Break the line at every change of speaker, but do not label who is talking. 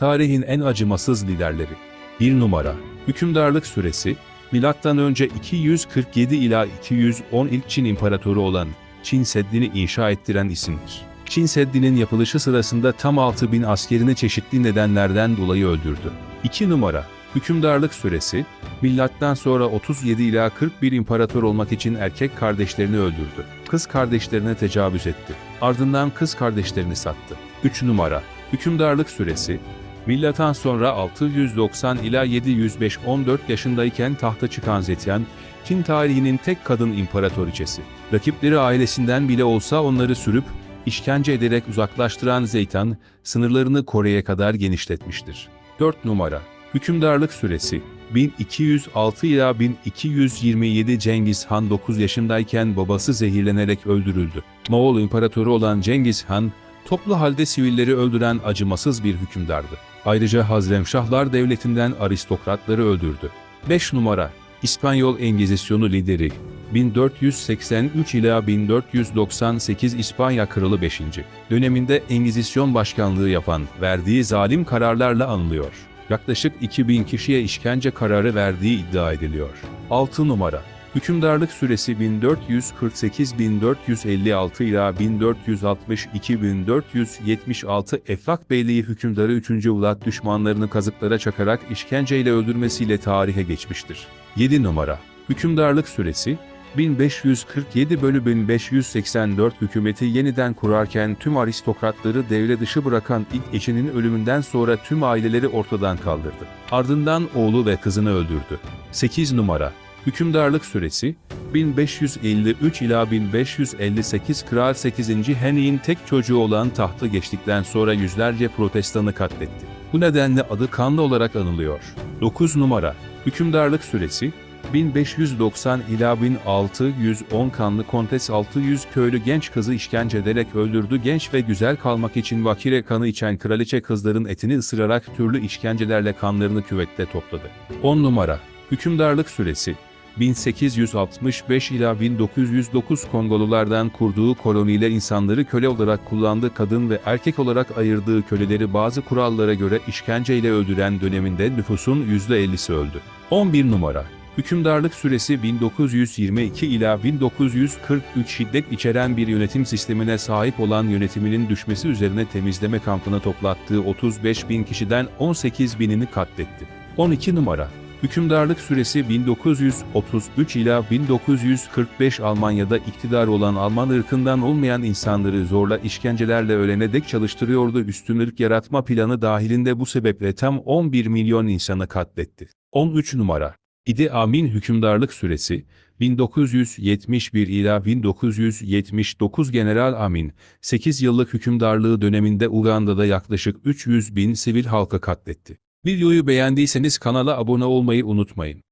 Tarihin en acımasız liderleri. 1 numara. Hükümdarlık süresi Milattan önce 247 ila 210 ilk Çin imparatoru olan Çin Seddi'ni inşa ettiren isimdir. Çin Seddi'nin yapılışı sırasında tam 6000 askerini çeşitli nedenlerden dolayı öldürdü. 2 numara. Hükümdarlık süresi Milattan sonra 37 ila 41 imparator olmak için erkek kardeşlerini öldürdü. Kız kardeşlerine tecavüz etti. Ardından kız kardeşlerini sattı. 3 numara. Hükümdarlık süresi Milattan sonra 690 ila 705 14 yaşındayken tahta çıkan Zetian, Çin tarihinin tek kadın imparatoriçesi. Rakipleri ailesinden bile olsa onları sürüp, işkence ederek uzaklaştıran Zeytan, sınırlarını Kore'ye kadar genişletmiştir. 4 numara. Hükümdarlık süresi 1206 ila 1227 Cengiz Han 9 yaşındayken babası zehirlenerek öldürüldü. Moğol imparatoru olan Cengiz Han, toplu halde sivilleri öldüren acımasız bir hükümdardı. Ayrıca Hazremşahlar devletinden aristokratları öldürdü. 5 numara İspanyol Engizisyonu lideri 1483 ila 1498 İspanya Kralı 5. döneminde Engizisyon başkanlığı yapan verdiği zalim kararlarla anılıyor. Yaklaşık 2000 kişiye işkence kararı verdiği iddia ediliyor. 6 numara Hükümdarlık süresi 1448-1456 ila 1462-1476 Eflak Beyliği hükümdarı 3. Vlad düşmanlarını kazıklara çakarak işkenceyle öldürmesiyle tarihe geçmiştir. 7 numara Hükümdarlık süresi 1547 bölü 1584 hükümeti yeniden kurarken tüm aristokratları devre dışı bırakan ilk eşinin ölümünden sonra tüm aileleri ortadan kaldırdı. Ardından oğlu ve kızını öldürdü. 8 numara Hükümdarlık süresi 1553 ila 1558 Kral 8. Henry'in tek çocuğu olan tahtı geçtikten sonra yüzlerce protestanı katletti. Bu nedenle adı kanlı olarak anılıyor. 9 numara Hükümdarlık süresi 1590 ila 1610 kanlı kontes 600 köylü genç kızı işkence ederek öldürdü. Genç ve güzel kalmak için vakire kanı içen kraliçe kızların etini ısırarak türlü işkencelerle kanlarını küvette topladı. 10 numara Hükümdarlık süresi 1865 ila 1909 Kongolulardan kurduğu koloniyle insanları köle olarak kullandığı kadın ve erkek olarak ayırdığı köleleri bazı kurallara göre işkenceyle öldüren döneminde nüfusun %50'si öldü. 11 numara Hükümdarlık süresi 1922 ila 1943 şiddet içeren bir yönetim sistemine sahip olan yönetiminin düşmesi üzerine temizleme kampına toplattığı 35 bin kişiden 18 binini katletti. 12 numara Hükümdarlık süresi 1933 ila 1945 Almanya'da iktidar olan Alman ırkından olmayan insanları zorla işkencelerle ölene dek çalıştırıyordu. Üstün ırk yaratma planı dahilinde bu sebeple tam 11 milyon insanı katletti. 13 numara İdi Amin hükümdarlık süresi 1971 ila 1979 General Amin 8 yıllık hükümdarlığı döneminde Uganda'da yaklaşık 300 bin sivil halkı katletti. Videoyu beğendiyseniz kanala abone olmayı unutmayın.